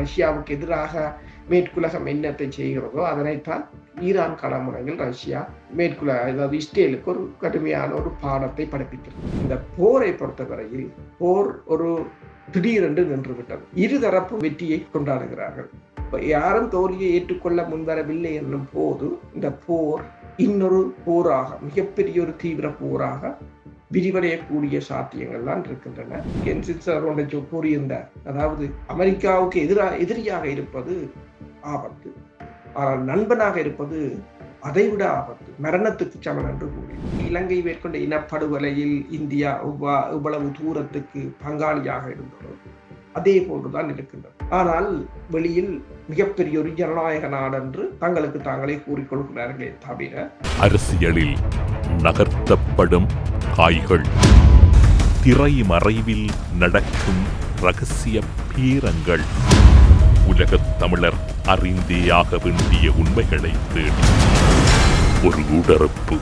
ரஷ்யாவுக்கு எதிராக மேற்குலகம் என்னத்தை செய்கிறதோ அதனைத்தான் ஈரான் கலமுறையில் ரஷ்யா மேற்குல அதாவது இஸ்ரேலுக்கு ஒரு கடுமையான ஒரு பாடத்தை படிப்பிக்கிறது இந்த போரை பொறுத்தவரையில் போர் ஒரு திடீரென்று நின்றுவிட்டது. இருதரப்பு வெற்றியை கொண்டாடுகிறார்கள். யாரும் தோல்வியை ஏற்றுக்கொள்ள முன்வரவில்லை என்னும் போது இந்த போர் இன்னொரு போராக மிகப்பெரிய ஒரு தீவிர போராக விரிவடையக்கூடிய சாத்தியங்கள்லாம் இருக்கின்றன. கென்சின் கூறியிருந்தார் அதாவது அமெரிக்காவுக்கு எதிராக எதிரியாக இருப்பது ஆபத்து. ஆனால் நண்பனாக இருப்பது அதைவிட ஆபத்து. மரணத்துக்கு சமன் என்று கூறி. இலங்கை மேற்கொண்ட இனப்படுகொலையில் இந்தியா இவ்வளவு தூரத்துக்கு பங்காளியாக இருந்ததோ. அதே போன்றுதான் இருக்கின்றது. ஆனால் வெளியில் மிகப்பெரிய ஒரு ஜனநாயக நாடென்று தங்களுக்கு தாங்களே கூறிக்கொள்கிறார்களே தவிர அரசியலில் நகர்த்தப்படும் காய்கள் திரை மறைவில் நடக்கும் ரகசிய பீரங்கள். உலகத் தமிழர் அறிந்தேயாக வேண்டிய உண்மைகளை தேடி. ஒரு உடறுப்பு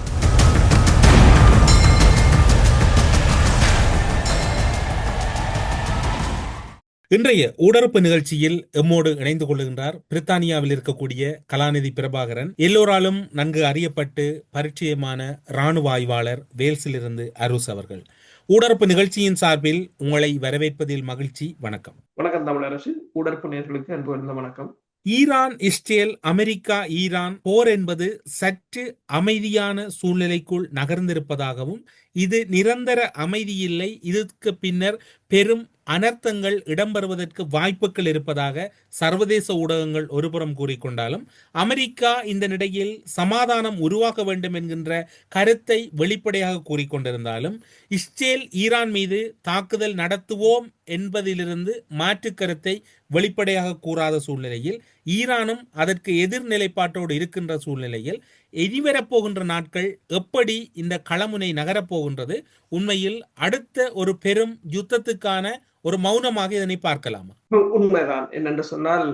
இன்றைய ஊடறுப்பு நிகழ்ச்சியில் எம்மோடு இணைந்து கொள்ளுகின்றார் பிரித்தானியாவில் இருக்கக்கூடிய கலாநிதி பிரபாகரன். எல்லோராலும் நன்கு அறியப்பட்டு பரிச்சயமான இராணுவ ஆய்வாளர் வேல்ஸிலிருந்து அரூஸ் அவர்கள். ஊடறுப்பு நிகழ்ச்சியின் சார்பில் உங்களை வரவேற்பதில் மகிழ்ச்சி வணக்கம். வணக்கம் தமிழரசு. உடற்பு நேர்களுக்கு அன்பு வணக்கம். ஈரான் இஸ்ரேல் அமெரிக்கா ஈரான் போர் என்பது சற்று அமைதியான சூழ்நிலைக்குள் நகர்ந்திருப்பதாகவும் இது நிரந்தர அமைதி இல்லை இதற்கு பின்னர் பெரும் அனர்த்தங்கள் இடம்பெறுவதற்கு வாய்ப்புகள் இருப்பதாக சர்வதேச ஊடகங்கள் ஒருபுறம் கூறிக்கொண்டாலும் அமெரிக்கா இந்த நிலையில் சமாதானம் உருவாக்க வேண்டும் என்கின்ற கருத்தை வெளிப்படையாக கூறிக்கொண்டிருந்தாலும் இஸ்ரேல் ஈரான் மீது தாக்குதல் நடத்துவோம் என்பதிலிருந்து மாற்று கருத்தை வெளிப்படையாக கூறாத சூழ்நிலையில் ஈரானும் அதற்கு எதிர்நிலைப்பாட்டோடு இருக்கின்ற சூழ்நிலையில் எரிவரப்போகின்ற நாட்கள் எப்படி இந்த களமுனை நகரப்போகின்றது? உண்மையில் அடுத்த ஒரு பெரும் யுத்தத்துக்கான ஒரு மௌனமாக இதனை பார்க்கலாமா? உண்மைதான். என்னென்று சொன்னால்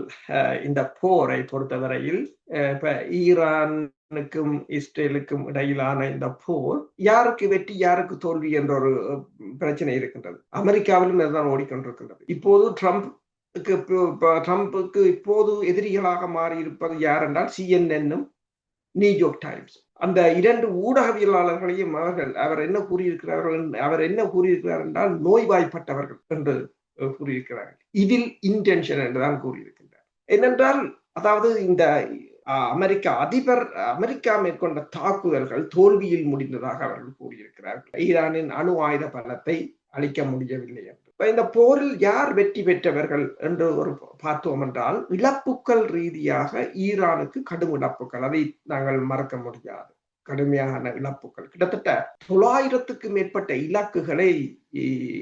இந்த போரை பொறுத்தவரையில் இப்ப ஈரானுக்கும் இஸ்ரேலுக்கும் இடையிலான இந்த போர் யாருக்கு வெற்றி யாருக்கு தோல்வி என்ற ஒரு பிரச்சனை இருக்கின்றது. அமெரிக்காவிலும் இதுதான் ஓடிக்கொண்டிருக்கின்றது. இப்போது ட்ரம்ப் ட்ரம்புக்கு இப்போது எதிரிகளாக மாறி இருப்பது யார் என்றால் சிஎன்என்னும் நியூயார்க் டைம்ஸ் அந்த இரண்டு ஊடகவியலாளர்களையும் அவர்கள் அவர் என்ன கூறியிருக்கிறார்கள் அவர் என்ன கூறியிருக்கிறார் என்றால் நோய்வாய்ப்பட்டவர்கள் என்று கூறியிருக்கிறார்கள். இதில் இன்டென்ஷன் என்றுதான் கூறியிருக்கின்றார். என்னென்றால் அதாவது இந்த அமெரிக்க அதிபர் அமெரிக்கா மேற்கொண்ட தாக்குதல்கள் தோல்வியில் முடிந்ததாக அவர்கள் கூறியிருக்கிறார்கள். ஈரானின் அணு ஆயுத பலத்தை அளிக்க முடியவில்லை என்று இந்த போரில் யார் வெற்றி பெற்றவர்கள் என்று ஒரு பார்த்தோம் என்றால் இழப்புக்கள் ரீதியாக ஈரானுக்கு கடும் இழப்புகள் அதை நாங்கள் மறக்க முடியாது. கடுமையான இழப்புகள் கிட்டத்தட்ட தொள்ளாயிரத்துக்கு மேற்பட்ட இலக்குகளை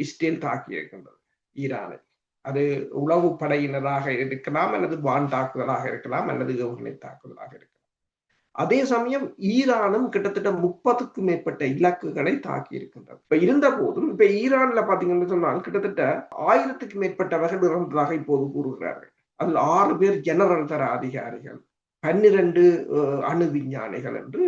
இஸ்ரேல் தாக்கி இருக்கின்றது ஈரானை. அது உளவு படையினராக இருக்கலாம் அல்லது வான் தாக்குதலாக இருக்கலாம் அல்லது ஏவுகணை தாக்குதலாக இருக்கலாம். அதே சமயம் ஈரானும் கிட்டத்தட்ட முப்பதுக்கும் மேற்பட்ட இலக்குகளை தாக்கி இருக்கின்றது இப்ப இருந்த போதும் இப்ப ஈரான்ல பாத்தீங்கன்னு சொன்னால் கிட்டத்தட்ட ஆயிரத்துக்கு மேற்பட்டவர்கள் இறந்ததாக இப்போது கூறுகிறார்கள். அதில் ஆறு பேர் ஜெனரல் தர அதிகாரிகள். பன்னிரண்டு அணு விஞ்ஞானிகள் என்று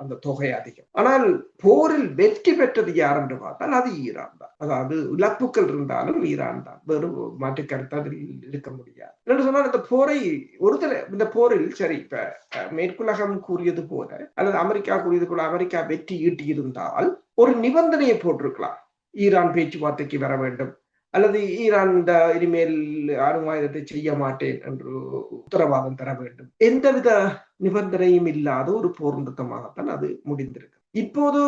அந்த தொகை அதிகம். ஆனால் போரில் வெற்றி பெற்றது யார் என்று பார்த்தால் அது ஈரான் தான். அதாவது இழப்புகள் இருந்தாலும் ஈரான் தான். வேறு மாற்று கருத்து அதில் இருக்க முடியாது. என்று சொன்னால் இந்த போரை ஒரு இந்த போரில் சரி இப்ப மேற்குலகம் கூறியது போல அல்லது அமெரிக்கா கூறியது போல அமெரிக்கா வெற்றி ஈட்டி இருந்தால் ஒரு நிபந்தனையை போட்டிருக்கலாம். ஈரான் பேச்சுவார்த்தைக்கு வர வேண்டும். அல்லது ஈரான் இந்த இனிமேல் அணுவாயுதத்தை செய்ய மாட்டேன் என்று உத்தரவாதம் தர வேண்டும். எந்தவித நிபந்தனையும் இல்லாத ஒரு போர் நிறுத்தமாகத்தான் அது முடிந்திருக்கு. இப்போது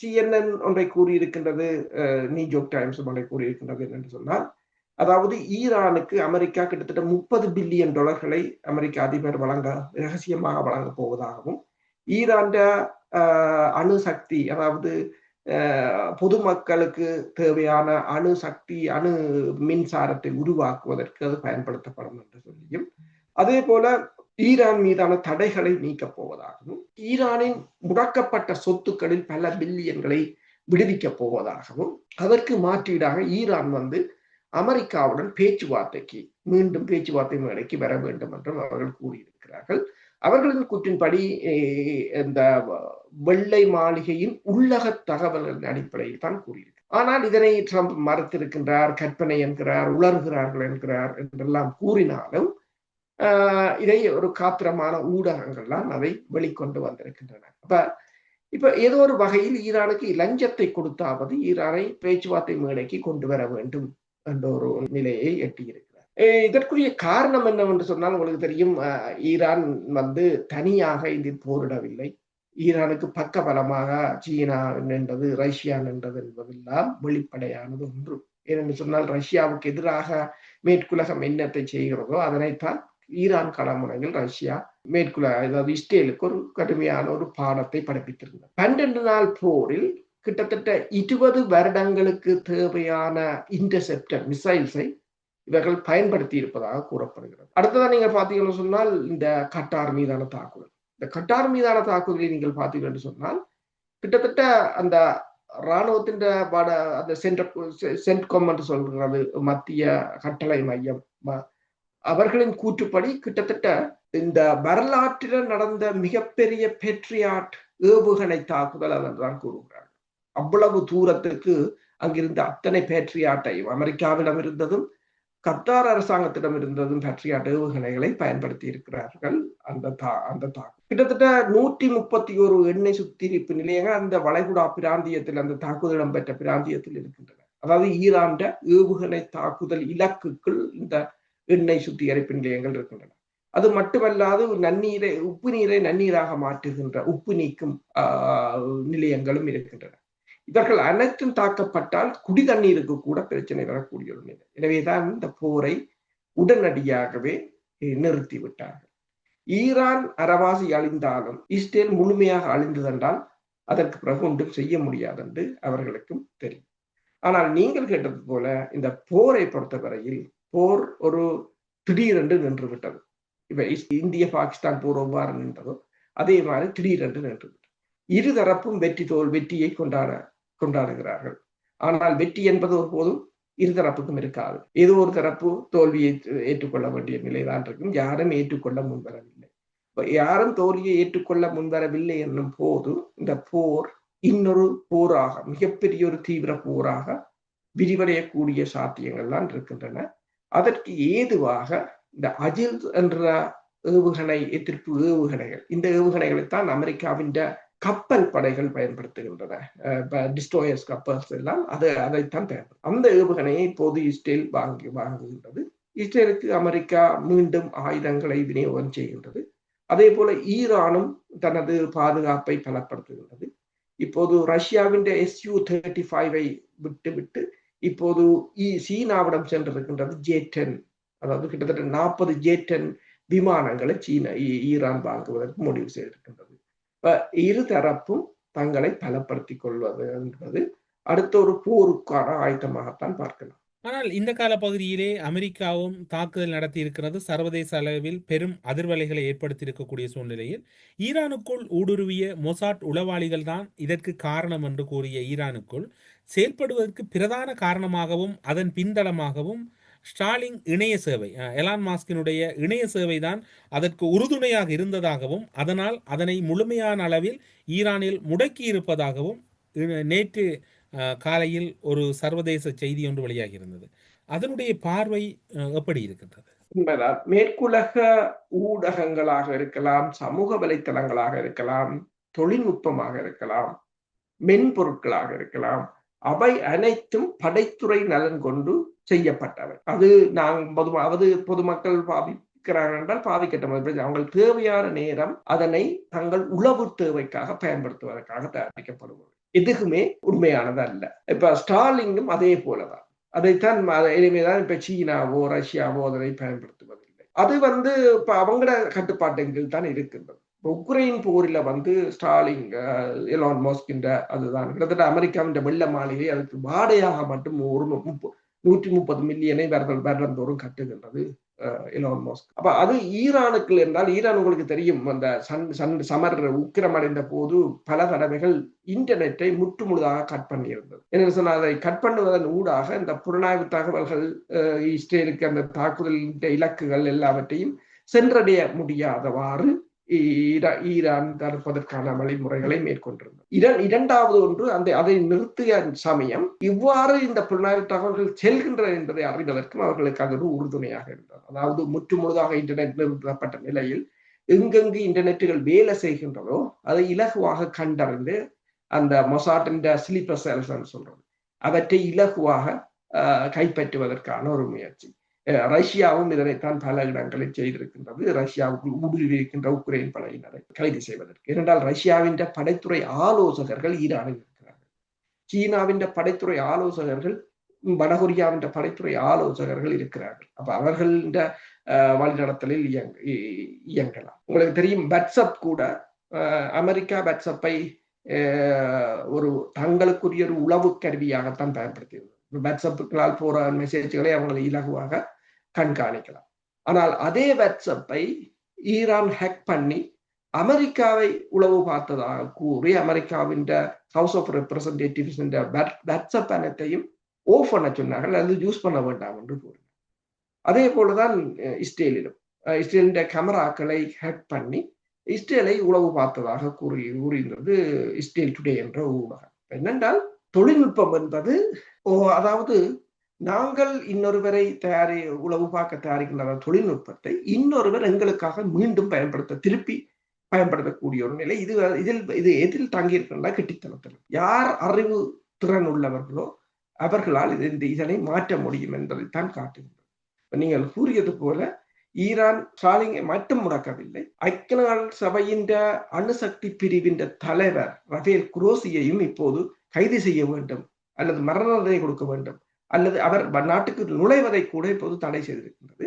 சிஎன்என் ஒன்றை கூறியிருக்கின்றது நியூயார்க் டைம்ஸ் ஒன்றை கூறியிருக்கின்றது என்று சொன்னால் அதாவது ஈரானுக்கு அமெரிக்கா கிட்டத்தட்ட முப்பது பில்லியன் டாலர்களை அமெரிக்க அதிபர் வழங்க ரகசியமாக வழங்க போவதாகவும் ஈரான் அணு சக்தி அதாவது பொதுமக்களுக்கு தேவையான அணு சக்தி அணு மின்சாரத்தை உருவாக்குவதற்கு அது பயன்படுத்தப்படும் என்று சொல்லியும் அதே போல ஈரான் மீதான தடைகளை நீக்கப் போவதாகவும் ஈரானின் முடக்கப்பட்ட சொத்துக்களில் பல பில்லியன்களை விடுவிக்கப் போவதாகவும் அதற்கு மாற்றீடாக ஈரான் வந்து அமெரிக்காவுடன் பேச்சுவார்த்தைக்கு மீண்டும் பேச்சுவார்த்தை மேடைக்கு வர வேண்டும் என்றும் அவர்கள் கூறியிருக்கிறார்கள். அவர்களின் கூற்றின்படி இந்த வெள்ளை மாளிகையின் உள்ளக தகவல்களின் அடிப்படையில் தான் கூறியிருக்கு. ஆனால் இதனை ட்ரம்ப் மறுத்திருக்கின்றார் கற்பனை என்கிறார் உலர்கிறார்கள் என்கிறார் என்றெல்லாம் கூறினாலும் இதை ஒரு காத்திரமான ஊடகங்கள்லாம் அதை வெளிக்கொண்டு வந்திருக்கின்றன. அப்ப இப்ப ஏதோ ஒரு வகையில் ஈரானுக்கு லஞ்சத்தை கொடுத்தாவது ஈரானை பேச்சுவார்த்தை மேடைக்கு கொண்டு வர வேண்டும் என்ற ஒரு நிலையை எட்டியிருக்கு. இதற்குரிய காரணம் என்னவென்று சொன்னால் உங்களுக்கு தெரியும் ஈரான் வந்து தனியாக இதில் போரிடவில்லை. ஈரானுக்கு பக்க பலமாக சீனா நின்றது ரஷ்யா நின்றது என்பதெல்லாம் வெளிப்படையானது ஒன்று. ஏனென்று சொன்னால் ரஷ்யாவுக்கு எதிராக மேற்குலகம் என்னத்தை செய்கிறதோ அதனைத்தான் ஈரான் களமுறையில் ரஷ்யா மேற்குல அதாவது இஸ்ரேலுக்கு ஒரு கடுமையான ஒரு பாடத்தை படிப்பித்திருந்தது. பன்னெண்டு நாள் போரில் கிட்டத்தட்ட இருபது வருடங்களுக்கு தேவையான இன்டர்செப்டர் மிசைல்ஸை இவர்கள் பயன்படுத்தி இருப்பதாக கூறப்படுகிறது. அடுத்ததான் நீங்க பார்த்தீங்கன்னு சொன்னால் இந்த கட்டார் மீதான தாக்குதல். இந்த கட்டார் மீதான தாக்குதலை நீங்கள் பார்த்தீங்கன்னு சொன்னால் கிட்டத்தட்ட அந்த இராணுவத்தின் பாட அந்த சென்ட்ர சென்ட்கொம் என்று சொல்கிறது மத்திய கட்டளை மையம் அவர்களின் கூற்றுப்படி கிட்டத்தட்ட இந்த வரலாற்றில் நடந்த மிகப்பெரிய பெட்ரியாட் ஏவுகணை தாக்குதல் அதன்தான் கூறுகிறார்கள். அவ்வளவு தூரத்துக்கு அங்கிருந்த அத்தனை பேட்ரியாட்டையும் அமெரிக்காவிடம் இருந்ததும் கத்தார் அரசாங்கத்திடம் இருந்ததும் பற்றிய ஏவுகணைகளை பயன்படுத்தி இருக்கிறார்கள் அந்த தா அந்த தாக்கு கிட்டத்தட்ட நூற்றி முப்பத்தி ஒரு எண்ணெய் சுத்திரிப்பு நிலையங்கள் அந்த வளைகுடா பிராந்தியத்தில் அந்த தாக்குதல் இடம்பெற்ற பிராந்தியத்தில் இருக்கின்றன. அதாவது ஈராண்ட ஏவுகணை தாக்குதல் இலக்குக்குள் இந்த எண்ணெய் சுத்திகரிப்பு நிலையங்கள் இருக்கின்றன. அது மட்டுமல்லாது நன்னீரை உப்பு நீரை நன்னீராக மாற்றுகின்ற உப்பு நீக்கும் நிலையங்களும் இருக்கின்றன. இவர்கள் அனைத்தும் தாக்கப்பட்டால் குடி தண்ணீருக்கு கூட பிரச்சனை வரக்கூடிய ஒரு நிலை. எனவேதான் இந்த போரை உடனடியாகவே நிறுத்தி விட்டார்கள் ஈரான் அரவாசி அழிந்தாலும் இஸ்ரேல் முழுமையாக அழிந்ததென்றால் அதற்கு பிறகு ஒன்றும் செய்ய முடியாது என்று அவர்களுக்கும் தெரியும். ஆனால் நீங்கள் கேட்டது போல இந்த போரை பொறுத்தவரையில் போர் ஒரு திடீரென்று நின்று விட்டது இப்ப இந்திய பாகிஸ்தான் போர் எவ்வாறு நின்றதோ அதே மாதிரி திடீரென்று நின்று விட்டது இருதரப்பும் வெற்றி தோல் வெற்றியை கொண்டாட கொண்டாடுகிறார்கள். ஆனால் வெற்றி என்பது ஒருபோதும் இரு இருதரப்புக்கும் இருக்காது. ஏதோ ஒரு தரப்பு தோல்வியை ஏற்றுக்கொள்ள வேண்டிய நிலைதான் இருக்கும். யாரும் ஏற்றுக்கொள்ள முன்வரவில்லை. யாரும் தோல்வியை ஏற்றுக்கொள்ள முன்வரவில்லை என்னும் போது இந்த போர் இன்னொரு போராக மிகப்பெரிய ஒரு தீவிர போராக விரிவடையக்கூடிய சாத்தியங்கள்லாம் இருக்கின்றன. அதற்கு ஏதுவாக இந்த அஜில் என்ற ஏவுகணை எதிர்ப்பு ஏவுகணைகள் இந்த ஏவுகணைகளைத்தான் அமெரிக்காவின் கப்பல் படைகள் பயன்படுத்துகின்றன. டிஸ்ட்ரோயர்ஸ் கப்பல்ஸ் எல்லாம் அது அதைத்தான் பயன்படுத்தும் அந்த ஏவுகணையை இப்போது இஸ்ரேல் வாங்கி வாங்குகின்றது. இஸ்ரேலுக்கு அமெரிக்கா மீண்டும் ஆயுதங்களை விநியோகம் செய்கின்றது. அதே போல ஈரானும் தனது பாதுகாப்பை பலப்படுத்துகின்றது. இப்போது ரஷ்யாவின் எஸ்யூ தேர்ட்டி ஃபைவை விட்டு விட்டு இப்போது சீனாவிடம் சென்றிருக்கின்றது ஜேட்டன் அதாவது கிட்டத்தட்ட நாற்பது ஜேட்டன் விமானங்களை சீனா ஈரான் வாங்குவதற்கு முடிவு செய்திருக்கின்றது. இரு தரப்பும் தங்களை பலப்படுத்திக் கொள்வது என்பது அடுத்த ஒரு போருக்கான ஆயுதமாகத்தான் பார்க்கலாம். ஆனால் இந்த கால பகுதியிலே அமெரிக்காவும் தாக்குதல் நடத்தி இருக்கிறது சர்வதேச அளவில் பெரும் அதிர்வலைகளை ஏற்படுத்தி இருக்கக்கூடிய சூழ்நிலையில் ஈரானுக்குள் ஊடுருவிய மொசாட் உளவாளிகள் தான் இதற்கு காரணம் என்று கூறிய ஈரானுக்குள் செயல்படுவதற்கு பிரதான காரணமாகவும் அதன் பின்தளமாகவும் ஸ்டாலின் இணைய சேவை எலான் மாஸ்கினுடைய இணைய சேவை தான் அதற்கு உறுதுணையாக இருந்ததாகவும் அதனால் அதனை முழுமையான அளவில் ஈரானில் முடக்கி இருப்பதாகவும் நேற்று காலையில் ஒரு சர்வதேச செய்தி ஒன்று வெளியாகி இருந்தது அதனுடைய பார்வை எப்படி இருக்கின்றது? உண்மைதான் மேற்குலக ஊடகங்களாக இருக்கலாம் சமூக வலைத்தளங்களாக இருக்கலாம் தொழில்நுட்பமாக இருக்கலாம் மென்பொருட்களாக இருக்கலாம் அவை அனைத்தும் படைத்துறை நலன் கொண்டு செய்யப்பட்டவை. அது நாங்கள் பொது அது பொதுமக்கள் பாதிக்கிறார்கள் என்றால் பாதிக்கட்டும் அவங்கள் தேவையான நேரம் அதனை தங்கள் உளவு தேவைக்காக பயன்படுத்துவதற்காக தயாரிக்கப்படுவது எதுக்குமே உண்மையானது அல்ல இப்ப ஸ்டாலிங்கும் அதே போலதான். அதைத்தான் இனிமேதான் இப்ப சீனாவோ ரஷ்யாவோ அதனை பயன்படுத்துவதில்லை. அது வந்து இப்ப அவங்களோட கட்டுப்பாட்டுகள் தான் இருக்கின்றது. உக்ரைன் போரில் வந்து ஸ்டாலிங் எலான் மோஸ்கின்ற அதுதான். கிட்டத்தட்ட அமெரிக்காவின் வெள்ள மாளிகை அதுக்கு வாடையாக மட்டும் ஒரு நூற்றி முப்பது மில்லியனை வருடம் வருடந்தோறும் கட்டுகின்றது எலான் மோஸ்க் அப்ப அது ஈரானுக்கு என்றால் ஈரான் உங்களுக்கு தெரியும் அந்த சன் சன் சமர் உக்கிரமடைந்த போது பல தடவைகள் இன்டர்நெட்டை முற்று முழுதாக கட் பண்ணியிருந்தது. என்ன சொன்னால் அதை கட் பண்ணுவதன் ஊடாக இந்த புலனாய்வு தகவல்கள் இஸ்ரேலுக்கு அந்த தாக்குதலின் இலக்குகள் எல்லாவற்றையும் சென்றடைய முடியாதவாறு தடுப்பதற்கான வழிமுறைகளை மேற்கொண்டிருந்தது. இரண்டாவது ஒன்று அந்த அதை நிறுத்திய சமயம் இவ்வாறு இந்த புலனாய்வு தகவல்கள் செல்கின்றன என்பதை அறிவதற்கும் அவர்களுக்கு அது ஒரு உறுதுணையாக இருந்தது. அதாவது முற்று முழுதாக இன்டர்நெட் நிறுத்தப்பட்ட நிலையில் எங்கெங்கு இன்டர்நெட்டுகள் வேலை செய்கின்றதோ அதை இலகுவாக கண்டறிந்து அந்த மொசாட்டின் ஸ்லீப்பர் செல்ஸ் சொல்றது அவற்றை இலகுவாக ஆஹ், கைப்பற்றுவதற்கான ஒரு முயற்சி. ரஷ்யாவும் இதனைத்தான் பல இடங்களில் செய்திருக்கின்றது. ரஷ்யாவுக்குள் ஊடுருவியிருக்கின்ற உக்ரைன் படையினரை கைது செய்வதற்கு. ஏனென்றால் ரஷ்யாவின் படைத்துறை ஆலோசகர்கள் ஈரானில் இருக்கிறார்கள். சீனாவின் படைத்துறை ஆலோசகர்கள் வடகொரியாவின் படைத்துறை ஆலோசகர்கள் இருக்கிறார்கள். அப்ப அவர்கள் வழிநடத்தலில் இயங்க இ- இயங்கலாம். உங்களுக்கு தெரியும் வாட்ஸ்அப் கூட அமெரிக்கா வாட்ஸ்அப்பை ஒரு தங்களுக்குரிய ஒரு உளவு கருவியாகத்தான் பயன்படுத்தியது வாட்ஸ்அப்புகளால் போற மெசேஜ்களை அவங்களை இலகுவாக கண்காணிக்கலாம். ஆனால் அதே வாட்ஸ்அப்பை ஈரான் ஹேக் பண்ணி அமெரிக்காவை உளவு பார்த்ததாக கூறி அமெரிக்காவின் ஹவுஸ் ஆஃப் ரெப்ரசன்டேட்டிவ்ஸ் வாட்ஸ்அப் அனைத்தையும் ஓஃப் பண்ண சொன்னார்கள். அது யூஸ் பண்ண வேண்டாம் என்று கூறினார். அதே போலதான் இஸ்ரேலிலும். அஹ், இஸ்ரேலின் கேமராக்களை ஹேக் பண்ணி இஸ்ரேலை உளவு பார்த்ததாக கூறி கூறியிருந்தது இஸ்ரேல் டுடே என்ற ஊடகம். என்னென்றால் தொழில்நுட்பம் என்பது ஓ அதாவது நாங்கள் இன்னொருவரை தயாரி உளவு பார்க்க தயாரிக்கின்ற தொழில்நுட்பத்தை இன்னொருவர் எங்களுக்காக மீண்டும் பயன்படுத்த திருப்பி பயன்படுத்தக்கூடிய ஒரு நிலை இது இதில் இது எதில் தங்கியிருக்கிறதா கெட்டித்தனத்தில். யார் அறிவு திறன் உள்ளவர்களோ அவர்களால் இது இந்த இதனை மாற்ற முடியும் என்பதைத்தான் காட்டுகின்றது. நீங்கள் கூறியது போல ஈரான் ஸ்டாலிங்கை மட்டும் முடக்கவில்லை ஐக்கிய நாள் சபையின் அணுசக்தி பிரிவின் தலைவர் ரஃபேல் குரோசியையும் இப்போது கைது செய்ய வேண்டும் அல்லது மரண தண்டனை கொடுக்க வேண்டும். அல்லது அவர் நாட்டுக்கு நுழைவதை கூட இப்போது தடை செய்திருக்கின்றது.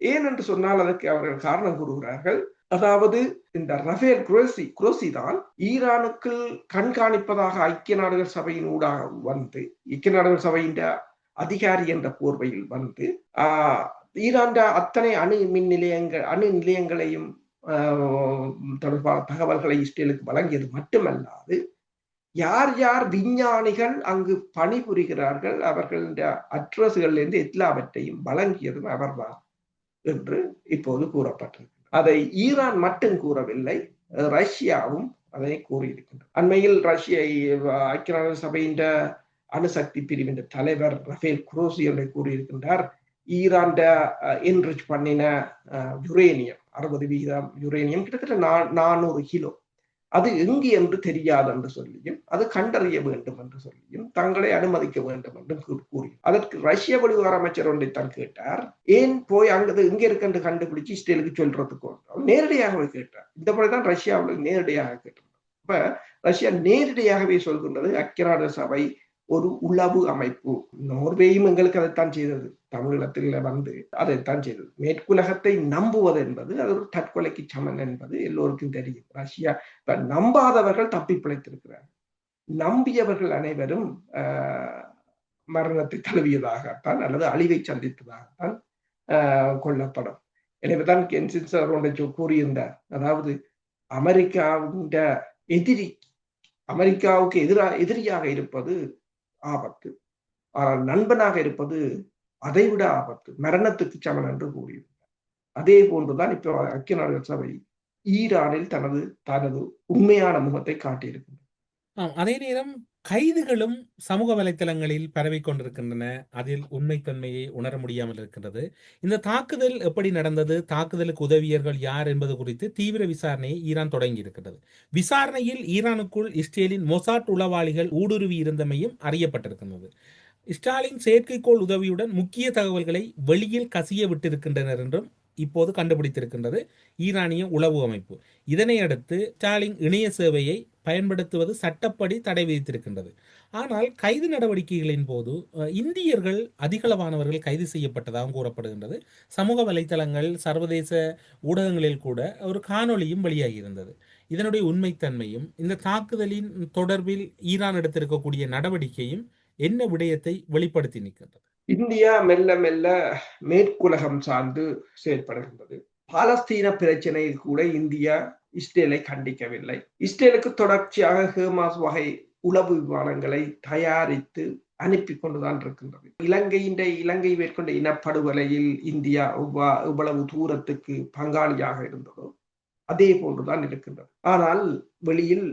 ஏன் என்று சொன்னால் அதற்கு அவர்கள் காரணம் கூறுகிறார்கள். அதாவது இந்த ரஃபேல் குரோசி குரோசி தான் ஈரானுக்குள் கண்காணிப்பதாக ஐக்கிய நாடுகள் சபையின் ஊடாக வந்து ஐக்கிய நாடுகள் சபையின் அதிகாரி என்ற போர்வையில் வந்து ஆஹ் ஈரான் அத்தனை அணு மின் நிலையங்கள் அணு நிலையங்களையும் தொடர்பான தகவல்களை இஸ்ரேலுக்கு வழங்கியது மட்டுமல்லாது யார் யார் விஞ்ஞானிகள் அங்கு பணிபுரிகிறார்கள் அவர்களுடைய அட்ரஸ்களிலிருந்து எல்லாவற்றையும் வழங்கியதும் அவர்தான் என்று இப்போது கூறப்பட்டிருக்கு அதை ஈரான் மட்டும் கூறவில்லை ரஷ்யாவும் அதை கூறியிருக்கின்றது. அண்மையில் ரஷ்ய ஐக்கிய நாடு சபையின் அணுசக்தி பிரிவின் தலைவர் ரஃபேல் குரோசி என்று கூறியிருக்கின்றார் ஈரான் என்ரிச் பண்ணின யுரேனியம் அறுபது வீதம் யுரேனியம் கிட்டத்தட்ட நானூறு கிலோ. அது எங்கு என்று தெரியாது என்று சொல்லியும் அது கண்டறிய வேண்டும் என்று சொல்லியும் தங்களை அனுமதிக்க வேண்டும் என்று கூறி அதற்கு ரஷ்ய வெளிவார அமைச்சர் ஒன்றை தான் கேட்டார். ஏன் போய் அங்கது எங்க இருக்குன்னு கண்டுபிடிச்சு இஸ்ரேலுக்கு சொல்றதுக்கு அவர் நேரடியாகவே கேட்டார். இந்த முறைதான் ரஷ்யாவில் நேரடியாக கேட்டார் அப்ப ரஷ்யா நேரடியாகவே சொல்கின்றது ஐக்கிய சபை ஒரு உளவு அமைப்பு. நோர்வேயும் எங்களுக்கு அதைத்தான் செய்தது. தமிழகத்தில் வந்து அதைத்தான் செய்தது. மேற்குலகத்தை நம்புவது என்பது அது ஒரு தற்கொலைக்கு சமன் என்பது எல்லோருக்கும் தெரியும். ரஷ்யா நம்பாதவர்கள் தப்பி பிழைத்திருக்கிறார் நம்பியவர்கள் அனைவரும் ஆஹ், மரணத்தை தழுவியதாகத்தான் அல்லது அழிவை சந்தித்ததாகத்தான் ஆஹ், கொல்லப்படும். எனவேதான் கென்சின் சார் ஒன்றை கூறியிருந்தார். அதாவது அமெரிக்காவின் எதிரி அமெரிக்காவுக்கு எதிராக எதிரியாக இருப்பது ஆபத்து. ஆனால் நண்பனாக இருப்பது அதைவிட ஆபத்து. மரணத்துக்கு சமன் என்று கூறியிருந்தார் அதே போன்றுதான் இப்போ ஐக்கிய நாடுகள் சபை ஈரானில் தனது தனது உண்மையான முகத்தை காட்டியிருக்கின்றது அதே நேரம் கைதுகளும் சமூக வலைத்தளங்களில் பரவிக் கொண்டிருக்கின்றன. அதில் உண்மைத்தன்மையை உணர முடியாமல் இருக்கின்றது. இந்த தாக்குதல் எப்படி நடந்தது? தாக்குதலுக்கு உதவியர்கள் யார் என்பது குறித்து தீவிர விசாரணையை ஈரான் தொடங்கி இருக்கிறது விசாரணையில் ஈரானுக்குள் இஸ்ரேலின் மொசாட் உளவாளிகள் ஊடுருவி இருந்தமையும் அறியப்பட்டிருக்கின்றது. ஸ்டாலின் செயற்கைக்கோள் உதவியுடன் முக்கிய தகவல்களை வெளியில் கசிய விட்டிருக்கின்றனர் என்றும் இப்போது கண்டுபிடித்திருக்கின்றது ஈரானிய உளவு அமைப்பு. இதனை அடுத்து ஸ்டாலின் இணைய சேவையை பயன்படுத்துவது சட்டப்படி தடை விதித்திருக்கின்றது. ஆனால் கைது நடவடிக்கைகளின் போது இந்தியர்கள் அதிகளவானவர்கள் கைது செய்யப்பட்டதாகவும் கூறப்படுகின்றது. சமூக வலைத்தளங்கள் சர்வதேச ஊடகங்களில் கூட ஒரு காணொளியும் வெளியாகியிருந்தது இதனுடைய உண்மைத்தன்மையும் இந்த தாக்குதலின் தொடர்பில் ஈரான் எடுத்திருக்கக்கூடிய நடவடிக்கையும் என்ன விடயத்தை வெளிப்படுத்தி நிற்கின்றது? இந்தியா மெல்ல மெல்ல மேற்குலகம் சார்ந்து செயல்படுகின்றது. பாலஸ்தீன பிரச்சனையில் கூட இந்தியா இஸ்ரேலை கண்டிக்கவில்லை. இஸ்ரேலுக்கு தொடர்ச்சியாக ஹேமாஸ் வகை உளவு விமானங்களை தயாரித்து அனுப்பி கொண்டுதான் இருக்கின்றது. இலங்கையின் இலங்கை மேற்கொண்ட இனப்படுகொலையில் இந்தியா இவ்வளவு தூரத்துக்கு பங்காளியாக இருந்ததோ அதே போன்றுதான் இருக்கின்றது. ஆனால் வெளியில்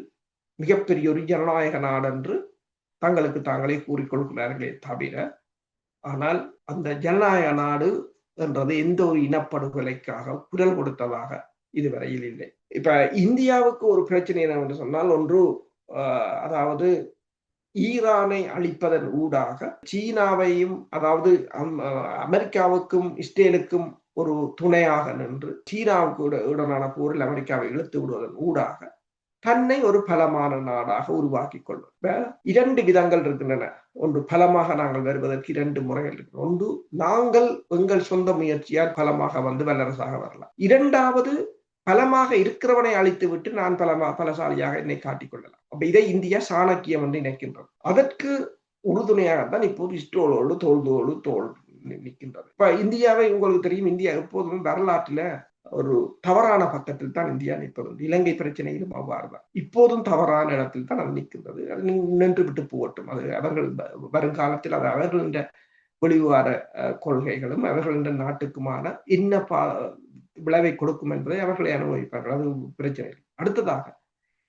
மிகப்பெரிய ஒரு ஜனநாயக நாடென்று தங்களுக்கு தாங்களே கூறிக்கொள்கிறார்களே தவிர ஆனால் அந்த ஜனநாயக நாடு என்றது எந்த ஒரு இனப்படுகொலைக்காக குரல் கொடுத்ததாக இதுவரையில் இல்லை. இப்ப இந்தியாவுக்கு ஒரு பிரச்சனை என்னவென்று சொன்னால் ஒன்று அதாவது ஈரானை அழிப்பதன் ஊடாக சீனாவையும் அதாவது அமெரிக்காவுக்கும் இஸ்ரேலுக்கும் ஒரு துணையாக நின்று சீனாவுக்கு உடனான போரில் அமெரிக்காவை இழுத்து விடுவதன் ஊடாக தன்னை ஒரு பலமான நாடாக உருவாக்கி கொள்வது இரண்டு விதங்கள் இருக்கின்றன. ஒன்று பலமாக நாங்கள் வருவதற்கு இரண்டு முறைகள் இருக்கு. ஒன்று நாங்கள் எங்கள் சொந்த முயற்சியால் பலமாக வந்து வல்லரசாக வரலாம். இரண்டாவது பலமாக இருக்கிறவனை அழித்து விட்டு நான் பலமா பலசாலியாக என்னை காட்டிக்கொள்ளலாம். அப்ப இதை இந்தியா சாணக்கியம் என்று நினைக்கின்றது அதற்கு உறுதுணையாகத்தான் இப்போது இஸ்ரோலோடு தோல்தோடு தோல் நிற்கின்றது. இப்ப இந்தியாவை உங்களுக்கு தெரியும் இந்தியா எப்போதுமே வரலாற்றுல ஒரு தவறான பக்கத்தில் தான் இந்தியா நிற்பது. இலங்கை பிரச்சனையிலும் அவ்வாறு தான் இப்போதும் தவறான இடத்தில் தான் அது நிற்கின்றது. அது நின்று விட்டு போகட்டும். அது அவர்கள் வருங்காலத்தில் அது அவர்களின் வெளிவார கொள்கைகளும் அவர்களின் நாட்டுக்குமான என்ன பா விளைவை கொடுக்கும் என்பதை அவர்களை அனுபவிப்பார்கள். அது பிரச்சனை அடுத்ததாக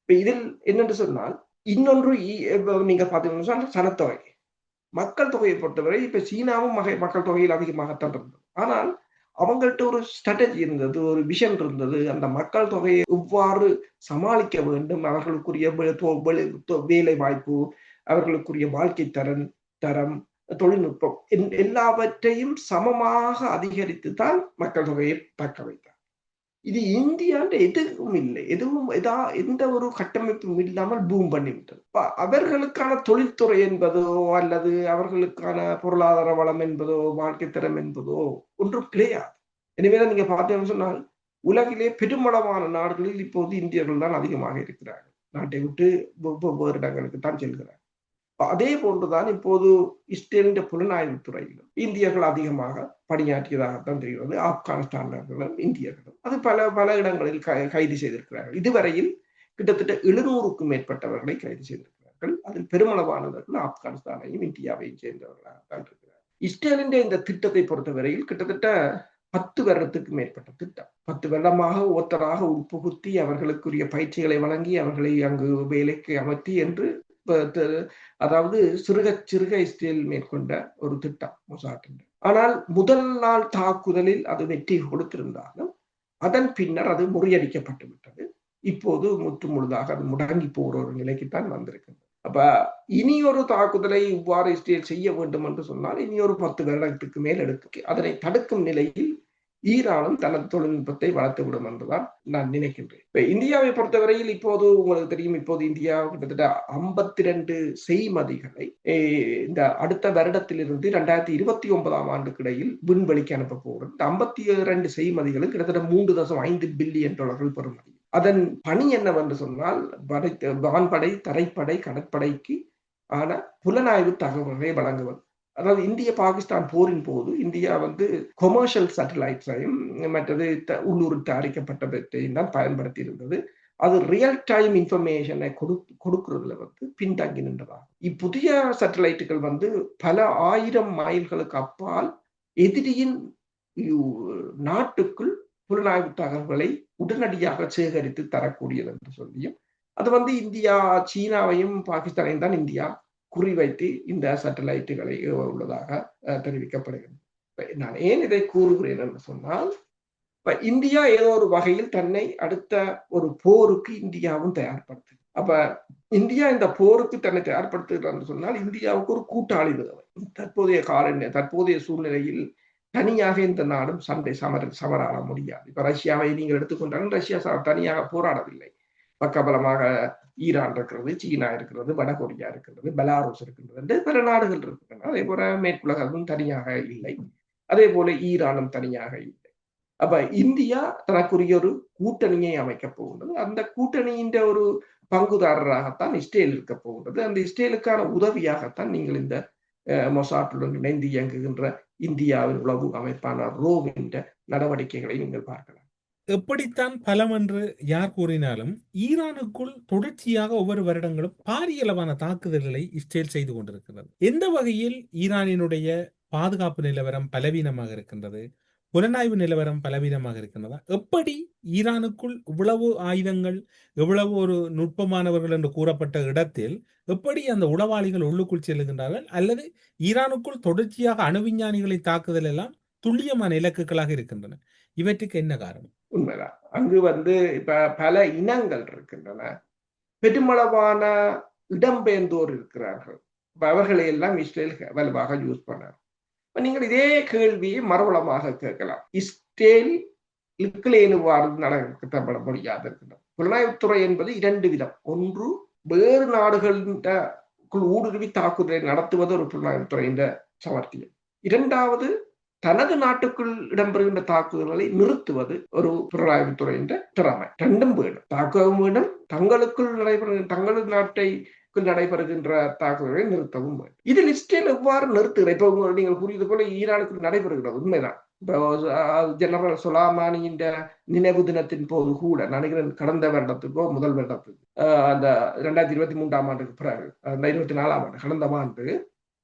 இப்ப இதில் என்னென்று சொன்னால் இன்னொன்று நீங்க பாத்தீங்கன்னா சொன்னால் சனத்தொகை. மக்கள் தொகையை பொறுத்தவரை இப்ப சீனாவும் மக மக்கள் தொகையில் அதிகமாகத்தான் இருந்தது. ஆனால் அவங்கள்ட்ட ஒரு ஸ்ட்ராட்டஜி இருந்தது ஒரு விஷன் இருந்தது. அந்த மக்கள் தொகையை எவ்வாறு சமாளிக்க வேண்டும்? அவர்களுக்குரிய வேலை வாய்ப்பு அவர்களுக்குரிய வாழ்க்கை தரன் தரம் தொழில்நுட்பம் எல்லாவற்றையும் சமமாக அதிகரித்து தான் மக்கள் தொகையை தக்க வைத்தார் இது இந்தியாண்ட எதுவும் இல்லை. எதுவும் எதா எந்த ஒரு கட்டமைப்பும் இல்லாமல் பூம் பண்ணிவிட்டது. அவர்களுக்கான தொழில்துறை என்பதோ அல்லது அவர்களுக்கான பொருளாதார வளம் என்பதோ வாழ்க்கை தரம் என்பதோ ஒன்றும் கிடையாது. எனவேதான் நீங்க பார்த்தீங்கன்னு சொன்னால் உலகிலே பெருமளவான நாடுகளில் இப்போது இந்தியர்கள் தான் அதிகமாக இருக்கிறார்கள். நாட்டை விட்டு ஒவ்வொரு இடங்களுக்கு தான் செல்கிறார்கள். அதே போன்றுதான் இப்போது இஸ்ரேலின் புலனாய்வு துறையிலும் இந்தியர்கள் அதிகமாக பணியாற்றியதாகத்தான் தெரிகிறது. ஆப்கானிஸ்தானர்களும் இந்தியர்களும். அது பல பல இடங்களில் கைது செய்திருக்கிறார்கள். இதுவரையில் கிட்டத்தட்ட எழுநூறுக்கும் மேற்பட்டவர்களை கைது செய்திருக்கிறார்கள். அதில் பெருமளவானவர்கள் ஆப்கானிஸ்தானையும் இந்தியாவையும் சேர்ந்தவர்களாகத்தான் இருக்கிறார் இஸ்ரேலின் இந்த திட்டத்தை பொறுத்தவரையில் கிட்டத்தட்ட பத்து வருடத்துக்கு மேற்பட்ட திட்டம். பத்து வருடமாக ஒத்தராக உட்புகுத்தி அவர்களுக்குரிய பயிற்சிகளை வழங்கி அவர்களை அங்கு வேலைக்கு அமர்த்தி என்று அதாவது சிறுக சிறுக இஸ்ரேல் மேற்கொண்ட ஒரு திட்டம் மொசாட்டின் ஆனால் முதல் நாள் தாக்குதலில் அது வெற்றி கொடுத்திருந்தாலும் அதன் பின்னர் அது முறியடிக்கப்பட்டு விட்டது. இப்போது முற்று முழுதாக அது முடங்கி போகிற ஒரு நிலைக்குத்தான் வந்திருக்கிறது. அப்ப இனி ஒரு தாக்குதலை இவ்வாறு இஸ்ரேல் செய்ய வேண்டும் என்று சொன்னால் இனி ஒரு பத்து வருடத்துக்கு மேல் எடுத்து அதனை தடுக்கும் நிலையில் ஈரானும் தனது தொழில்நுட்பத்தை வளர்த்து விடும் என்றுதான் நான் நினைக்கின்றேன். இப்ப இந்தியாவை பொறுத்தவரையில் இப்போது உங்களுக்கு தெரியும் இப்போது இந்தியா கிட்டத்தட்ட ஐம்பத்தி ரெண்டு செய்மதிகளை இந்த அடுத்த வருடத்திலிருந்து இரண்டாயிரத்தி இருபத்தி ஒன்பதாம் ஆண்டுக்கு இடையில் விண்வெளிக்கு அனுப்ப போகிறது இந்த ஐம்பத்தி ரெண்டு செய்மதிகளும் கிட்டத்தட்ட மூன்று தசம் ஐந்து பில்லியன் டாலர்கள் பெறுமதி அதன் பணி என்னவென்று சொன்னால் படை வான்படை தரைப்படை கடற்படைக்கு ஆன புலனாய்வு தகவல்களை வழங்குவது. அதாவது இந்திய பாகிஸ்தான் போரின் போது இந்தியா வந்து கொமர்ஷியல் சேட்டலைட்ஸையும் மற்றது உள்ளூர் தயாரிக்கப்பட்டவற்றையும் தான் பயன்படுத்தி இருந்தது அது ரியல் டைம் இன்ஃபர்மேஷனை கொடு கொடுக்கறதுல வந்து பின்தங்கி நின்றதாக இப்புதிய சேட்டலைட்டுகள் வந்து பல ஆயிரம் மைல்களுக்கு அப்பால் எதிரியின் நாட்டுக்குள் புலனாய்வு தகவல்களை உடனடியாக சேகரித்து தரக்கூடியது என்று சொல்லியும் அது வந்து இந்தியா சீனாவையும் பாகிஸ்தானையும் தான் இந்தியா குறிவைத்து இந்த சேட்டலைட்டுகளை உள்ளதாக தெரிவிக்கப்படுகிறது. நான் ஏன் இதை கூறுகிறேன் என்று சொன்னால் இப்ப இந்தியா ஏதோ ஒரு வகையில் தன்னை அடுத்த ஒரு போருக்கு இந்தியாவும் தயார்படுத்து அப்ப இந்தியா இந்த போருக்கு தன்னை தயார்படுத்துகிறான்னு சொன்னால் இந்தியாவுக்கு ஒரு கூட்டாளி தேவை. தற்போதைய கால தற்போதைய சூழ்நிலையில் தனியாக இந்த நாடும் சண்டை சமர சமராட முடியாது. இப்ப ரஷ்யாவை நீங்கள் எடுத்துக்கொண்டாலும் ரஷ்யா தனியாக போராடவில்லை. பக்கபலமாக ஈரான் இருக்கிறது சீனா இருக்கிறது வடகொரியா இருக்கிறது பெலாரூஸ் இருக்கின்றது பல நாடுகள் இருக்கின்றன. அதே போல மேற்குலகம் தனியாக இல்லை. அதே போல ஈரானும் தனியாக இல்லை. அப்ப இந்தியா தனக்குரிய ஒரு கூட்டணியை அமைக்க போகின்றது. அந்த கூட்டணியின் ஒரு பங்குதாரராகத்தான் இஸ்ரேல் இருக்க போகின்றது. அந்த இஸ்ரேலுக்கான உதவியாகத்தான் நீங்கள் இந்த மொசாட்டுடன் இணைந்து இயங்குகின்ற இந்தியாவின் உளவு அமைப்பான ரோவின் நடவடிக்கைகளை நீங்கள் பார்க்கலாம். எப்படித்தான் பலம் என்று யார் கூறினாலும் ஈரானுக்குள் தொடர்ச்சியாக ஒவ்வொரு வருடங்களும் பாரியளவான தாக்குதல்களை இஸ்ரேல் செய்து கொண்டிருக்கிறது. எந்த வகையில் ஈரானினுடைய பாதுகாப்பு நிலவரம் பலவீனமாக இருக்கின்றது? புலனாய்வு நிலவரம் பலவீனமாக இருக்கின்றதா? எப்படி ஈரானுக்குள் இவ்வளவு ஆயுதங்கள் எவ்வளவு ஒரு நுட்பமானவர்கள் என்று கூறப்பட்ட இடத்தில் எப்படி அந்த உளவாளிகள் உள்ளுக்குள் செல்லுகின்றார்கள் அல்லது ஈரானுக்குள் தொடர்ச்சியாக அணுவிஞ்ஞானிகளை தாக்குதல் எல்லாம் துல்லியமான இலக்குகளாக இருக்கின்றன? இவற்றுக்கு என்ன காரணம்? உண்மைதான். அங்கு வந்து இப்ப பல இனங்கள் இருக்கின்றன. பெருமளவான இடம்பெயர்ந்தோர் இருக்கிறார்கள். இப்ப அவர்களை எல்லாம் இஸ்ரேல் வலுவாக யூஸ் பண்ணார். இப்ப நீங்கள் இதே கேள்வியை மறுவளமாக கேட்கலாம். இஸ்ரேல் இவ்வாறு நடத்தப்பட முடியாது இருக்கின்றது புலனாய்வுத்துறை என்பது இரண்டு விதம். ஒன்று வேறு நாடுகளின் ஊடுருவி தாக்குதலை நடத்துவது ஒரு புலனாய்வுத்துறையின் சமர்த்தியம். இரண்டாவது தனது நாட்டுக்குள் இடம்பெறுகின்ற தாக்குதல்களை நிறுத்துவது ஒரு புலனாய்வுத்துறையின் திறமை. ரெண்டும் வேணும் தாக்கவும் வேணும் தங்களுக்குள் நடைபெறுகிற தங்களது நாட்டை நடைபெறுகின்ற தாக்குதல்களை நிறுத்தவும் வேண்டும். இதில் இஸ்ரேல் எவ்வாறு நிறுத்துகிற இப்போ நீங்கள் கூறியது போல ஈரானுக்கு நடைபெறுகிறது. உண்மைதான். ஜெனரல் சொலாமானியின் நினைவு தினத்தின் போது கூட நினைக்கிறேன் கடந்த வருடத்துக்கோ முதல் வருடத்துக்கு அந்த ரெண்டாயிரத்தி இருபத்தி மூன்றாம் ஆண்டுக்கு பிறகு அந்த இருபத்தி நாலாம் ஆண்டு கடந்த ஆண்டு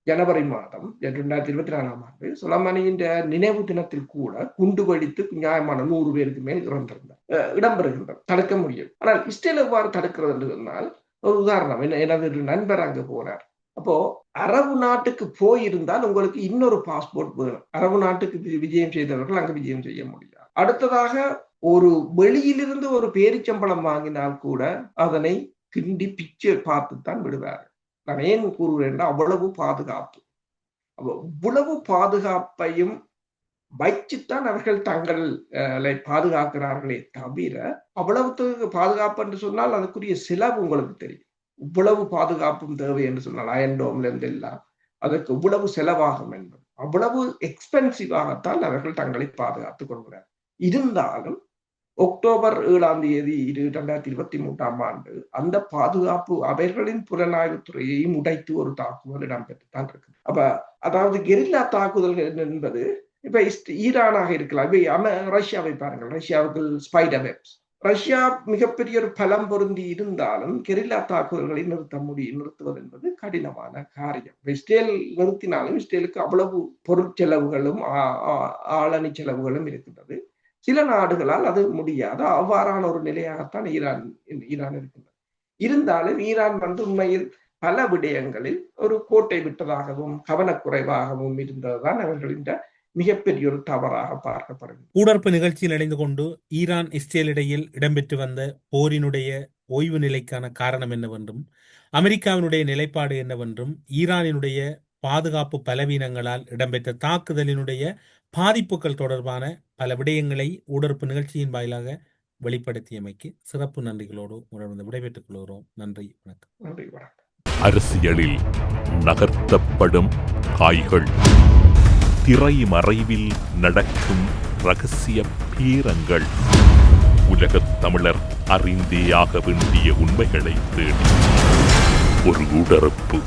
ஜனவரி மாதம் இரண்டாயிரத்தி இருபத்தி நாலாம் ஆண்டு சுலமணியின் நினைவு தினத்தில் கூட குண்டு வெடித்து நியாயமான நூறு பேருக்கு மேல் இறந்திருந்தார். இடம்பெறுகின்றது தடுக்க முடியும். ஆனால் இஸ்ரேல் எவ்வாறு தடுக்கிறது என்று சொன்னால் ஒரு உதாரணம். எனது நண்பர் அங்கு போனார் அப்போ அரபு நாட்டுக்கு போயிருந்தால் உங்களுக்கு இன்னொரு பாஸ்போர்ட் வேணும். அரபு நாட்டுக்கு விஜயம் செய்தவர்கள் அங்கு விஜயம் செய்ய முடியாது. அடுத்ததாக ஒரு வெளியிலிருந்து ஒரு பேரிச்சம்பளம் வாங்கினால் கூட அதனை கிண்டி பிச்சு பார்த்துத்தான் விடுவார் நான் ஏன் கூறுகிறேன்னா அவ்வளவு பாதுகாப்பு. இவ்வளவு பாதுகாப்பையும் வைச்சுத்தான் அவர்கள் தங்களை பாதுகாக்கிறார்களே தவிர அவ்வளவு பாதுகாப்பு என்று சொன்னால் அதுக்குரிய செலவு உங்களுக்கு தெரியும். இவ்வளவு பாதுகாப்பும் தேவை என்று சொன்னால் அயன்டோம்ல இருந்து எல்லாம் அதற்கு இவ்வளவு செலவாகும் என்பது. அவ்வளவு எக்ஸ்பென்சிவாகத்தான் அவர்கள் தங்களை பாதுகாத்துக் கொள்கிறார் இருந்தாலும் அக்டோபர் ஏழாம் தேதி இரு இரண்டாயிரத்தி இருபத்தி மூன்றாம் ஆண்டு. அந்த பாதுகாப்பு அவர்களின் புலனாய்வு துறையையும் உடைத்து ஒரு தாக்குதல் இடம்பெற்றுத்தான் இருக்கு அப்ப அதாவது கெரில்லா தாக்குதல்கள் என்பது இப்ப ஈரானாக இருக்கலாம். இப்ப ரஷ்யாவை பாருங்கள். ரஷ்யாவுக்கு ஸ்பைடர் வெப்ஸ் ரஷ்யா மிகப்பெரிய ஒரு பலம் பொருந்தி இருந்தாலும் கெரில்லா தாக்குதல்களை நிறுத்த முடியும் நிறுத்துவது என்பது கடினமான காரியம். இஸ்ரேல் நிறுத்தினாலும் இஸ்ரேலுக்கு அவ்வளவு பொருட்செலவுகளும் ஆளணி செலவுகளும் இருக்கின்றது. சில நாடுகளால் அது முடியாது. அவ்வாறான ஒரு நிலையாகத்தான் ஈரான் ஈரான் இருக்கின்றது. இருந்தாலும் ஈரான் வந்து உண்மையில் பல விடயங்களில் ஒரு கோட்டை விட்டதாகவும் கவனக்குறைவாகவும் இருந்ததுதான் அவர்களின் மிகப்பெரிய ஒரு தவறாக பார்க்கப்படுகிறது. கூடற்பு நிகழ்ச்சியில் இணைந்து கொண்டு ஈரான் இஸ்ரேல் இடையில் இடம்பெற்று வந்த போரினுடைய ஓய்வு நிலைக்கான காரணம் என்னவென்றும் அமெரிக்காவினுடைய நிலைப்பாடு என்னவென்றும் ஈரானினுடைய பாதுகாப்பு பலவீனங்களால் இடம்பெற்ற தாக்குதலினுடைய பாதிப்புகள் தொடர்பான பல விடயங்களை ஊடறுப்பு நிகழ்ச்சியின் வாயிலாக வெளிப்படுத்தியமைக்கு சிறப்பு நன்றிகளோடு உணர்ந்து விடைபெற்றுக் கொள்கிறோம். நன்றி வணக்கம். நன்றி வணக்கம். அரசியலில் நகர்த்தப்படும் காய்கள். திரைமறைவில் நடக்கும் ரகசிய பீரங்கள். உலகத் தமிழர் அறிந்தேயாக வேண்டிய உண்மைகளை தேடி. ஒரு உடறுப்பு